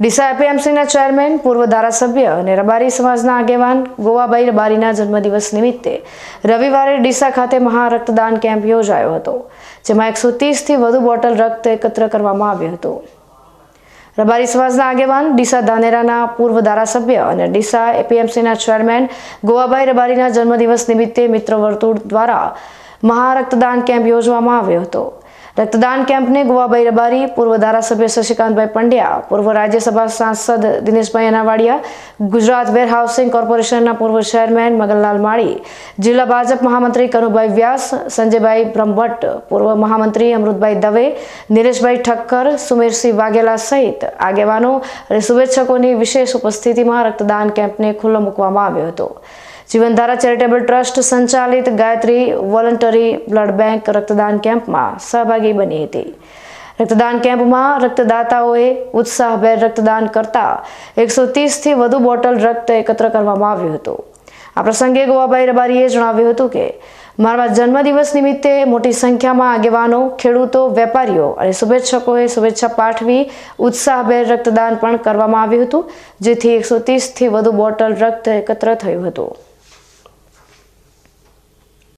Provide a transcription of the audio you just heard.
Deesa એપીએમસીના chairman, પૂર્વ ધારાસભ્ય અને રબારી સમાજના આગેવાન ગોવાભાઈ રબારીના જન્મદિવસ નિમિત્તે રવિવારે ડીસા ખાતે મહા રક્તદાન કેમ્પ યોજાયો હતો, જેમાં એકસો ત્રીસથી વધુ બોટલ રક્ત એકત્ર કરવામાં આવ્યું હતું. રબારી સમાજના આગેવાન ડીસા ધાનેરાના પૂર્વ ધારાસભ્ય અને ડીસા એપીએમસીના ચેરમેન ગોવાભાઈ રબારીના જન્મદિવસ નિમિત્તે મિત્ર વર્તુળ દ્વારા મહારક્તદાન કેમ્પ યોજવામાં આવ્યો હતો. રક્તદાન કેમ્પને ગોવાભાઈ રબારી, પૂર્વ ધારાસભ્ય શશિકાંતભાઈ પંડ્યા, પૂર્વ રાજ્યસભા સાંસદ દિનેશભાઈ અનાવાડિયા ગુજરાત વેર હાઉસિંગ કોર્પોરેશનના પૂર્વ ચેરમેન મગનલાલ માળી, જિલ્લા ભાજપ મહામંત્રી કનુભાઈ વ્યાસ, સંજયભાઈ બ્રહ્મભટ્ટ, પૂર્વ મહામંત્રી અમૃતભાઈ દવે, નિરેશભાઈ ઠક્કર, સુમેરસિંહ વાઘેલા સહિત આગેવાનો અને શુભેચ્છકોની વિશેષ ઉપસ્થિતિમાં રક્તદાન કેમ્પને ખુલ્લો મૂકવામાં આવ્યો હતો. જીવનધારા ચેરિટેબલ ટ્રસ્ટ સંચાલિત ગાયત્રી વોલન્ટરી બ્લડ બેંક રક્તદાન કેમ્પમાં સહભાગી બની હતી. રક્તદાન કેમ્પમાં રક્તદાતાઓએ ઉત્સાહભેર રક્તદાન કરતા એકસો ત્રીસથી વધુ બોટલ રક્ત એકત્ર કરવામાં આવ્યું હતું. આ પ્રસંગે ગોવાભાઈ રબારીએ જણાવ્યું હતું કે, મારા જન્મદિવસ નિમિત્તે મોટી સંખ્યામાં આગેવાનો, ખેડૂતો, વેપારીઓ અને શુભેચ્છકોએ શુભેચ્છા પાઠવી ઉત્સાહભેર રક્તદાન પણ કરવામાં આવ્યું હતું, જેથી એકસો ત્રીસથી વધુ બોટલ રક્ત એકત્ર થયું હતું.